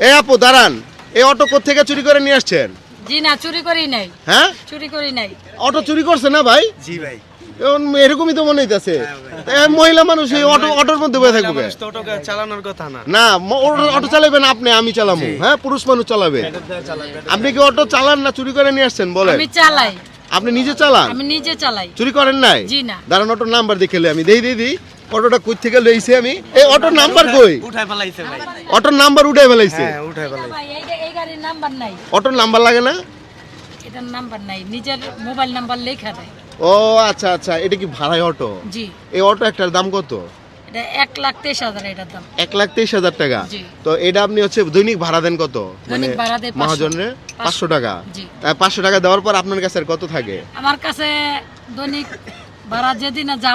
এ আপু দাঁড়ান। এই অটো থেকে চুরি করে নিয়ে আসছেন? জি না চুরি করি নাই। হ্যাঁ? চুরি করি নাই। অটো চুরি করছে না ভাই? জি ভাই। এরকমই তো মনে হইতেছে। মহিলা মানুষ এই অটো অটোর মধ্যে বসে থাকবে। চালানোর কথা না। না অটো- অটো চালাবেন আপনি আমি চালাবো হ্যাঁ পুরুষ মানুষ চালাবে। আপনি কি অটো চালান না চুরি করে নিয়ে আসছেন? বলেন। আমি চালাই। আপনি নিজে চালান? আমি নিজে চালাই। চুরি করেন নাই? জি না। দাঁড়ান অটোর নাম্বার দেখে লই আমি। দেই দেই দিই। অটোটা কই থেকে লইছি আমি? এই অটোর নাম্বার কই? উঠাই ফেলাইছে ভাই। অটোর নাম্বার উঠে ফেলাইছে? হ্যাঁ উঠাই ফেলাইছে। ভাই এই এই গাড়ির নাম্বার নাই। অটোর নাম্বার লাগে না? এটার নাম্বার নাই। নিজের মোবাইল নাম্বার লেখা দেয়। ও আচ্ছা আচ্ছা। এটা কি ভাড়ায় অটো? জি। এই অটো একটার দাম কত? এটা এক লাখ তেইশ হাজার এটার দাম। এক লাখ তেইশ হাজার টাকা। তো এটা আপনি হচ্ছে দৈনিক ভাড়া দেন কত? মানে দৈনিক ভাড়া দেই পাঁচশো। মহাজনের পাঁচশো। টাকা। পাঁচশো টাকা দেওয়ার পর আপনার কাছে কত থাকে? আমার কাছে দৈনিক ভাড়া যেদিন যা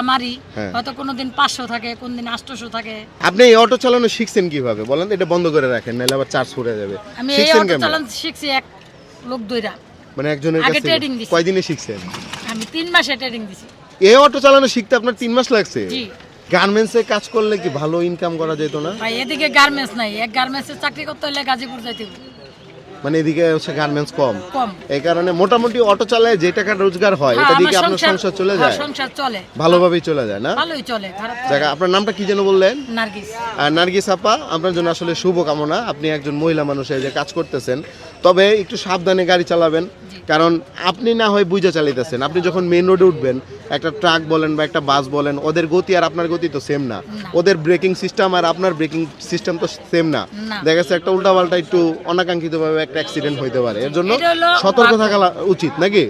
হ্যাঁ। হয়তো কোনোদিন পাঁচশো থাকে কোনদিন আটশোশো থাকে। আপনি এই অটো চালানো শিখছেন কীভাবে? বলেন এটা বন্ধ করে রাখেন নাহলে আবার চার্জ পড়ে যাবে। আমি এই অটো কেমন? শিখছি এক লোক দইরা। মানে একজনের কাছ। কয়দিনে শিখছেন? আমি তিন মাসে ট্রেনিং দিছি। এই অটো চালানো শিখতে আপনার তিন মাস লাগছে? জি। গার্মেন্টসে কাজ করলে কি ভালো ইনকাম করা যেত না? ভাই এদিকে গার্মেন্টস নাই। এক গার্মেন্টসে চাকরি করতে হলে গাজীপুর যাইতে হবে। মানে এদিকে হচ্ছে গার্মেন্টস কম। কম। এই কারণে মোটামুটি অটো চালায় যে টাকা রোজগার হয় হ্যাঁ, এটা দিকে আপনার সংসার চলে হ্যাঁ, যায়? সংসার চলে। ভালোভাবেই চলে যায় না? ভালোই চলে জায়গা আপনার নামটা কি যেন বললেন? নার্গিস। আর নার্গিস আপা আপনার জন্য আসলে শুভ কামনা আপনি একজন মহিলা মানুষ যে কাজ করতেছেন। তবে একটু সাবধানে গাড়ি চালাবেন কারণ আপনি না হয় বুঝে চালাইতেছেন। আপনি যখন মেন রোডে উঠবেন একটা ট্রাক বলেন বা একটা বাস বলেন ওদের গতি আর আপনার গতি তো সেম না। ওদের ব্রেকিং সিস্টেম আর আপনার ব্রেকিং সিস্টেম তো সেম না। দেখা যাচ্ছে একটা উল্টাপাল্টা একটু অনাকাঙ্ক্ষিতভাবে একটা অ্যাক্সিডেন্ট হইতে পারে। এর জন্য সতর্ক থাকা উচিত নাকি?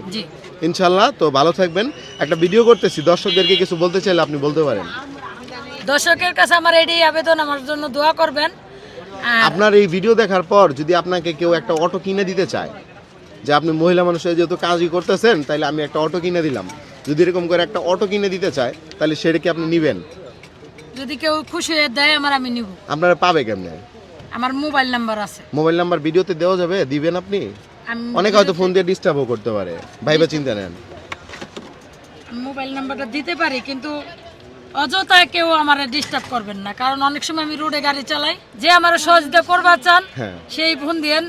ইনশাল্লাহ তো ভালো থাকবেন। একটা ভিডিও করতেছি দর্শকদেরকে কিছু বলতে চাইলে আপনি বলতে পারেন। দর্শকের কাছে আমার এটাই আবেদন আমার জন্য দোয়া করবেন। আপনার এই ভিডিও দেখার পর যদি আপনাকে কেউ একটা অটো কিনে দিতে চায় যে আপনি মহিলা মানুষের যেহেতু কাজই করতেছেন তাহলে আমি একটা অটো কিনে দিলাম। যদি এরকম করে একটা অটো কিনে দিতে চায় তাহলে সেটা কি আপনি নেবেন? যদি কেউ খুশি হয়ে দেয় আমার আমি নিব। আপনারা পাবে কেমনে? আমার মোবাইল নাম্বার আছে। মোবাইল নাম্বার ভিডিওতে দেওয়া যাবে দিবেন আপনি? অনেকে হয়তো ফোন দিয়ে ডিস্টার্বও করতে পারে। ভাইবা চিন্তা নেন। মোবাইল নাম্বারটা দিতে পারি কিন্তু অযথা কেউ আমার ডিস্টার্ব করবেন না। কারণ অনেক সময় আমি রোডে গাড়ি চালাই যে আমার সহযোগিতা করবার চান হ্যাঁ। সেই ফোন দিয়েন।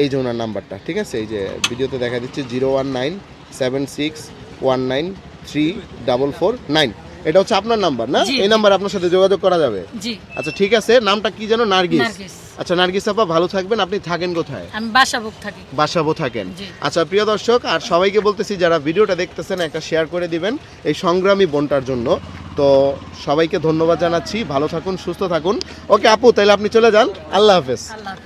এই যে ওনার নাম্বারটা ঠিক আছে? এই যে ভিডিওতে দেখা দিচ্ছে zero one nine seven six one nine three double four nine এটা হচ্ছে আপনার নাম্বার না? এই নাম্বার আপনার সাথে যোগাযোগ করা যাবে? আচ্ছা ঠিক আছে। নামটা কি যেন? নার্গিস। আচ্ছা নার্গিস আপা ভালো থাকবেন। আপনি থাকেন কোথায়? আমি বাসা বুক থাকি। বাসাবো থাকেন। আচ্ছা প্রিয় দর্শক আর সবাইকে বলতেছি যারা ভিডিওটা দেখতেছেন একটা শেয়ার করে দিবেন এই সংগ্রামী বোনটার জন্য। তো সবাইকে ধন্যবাদ জানাচ্ছি। ভালো থাকুন সুস্থ থাকুন। ওকে আপু তাহলে আপনি চলে যান। আল্লাহ হাফেজ। আল্লাহ হাফিজ।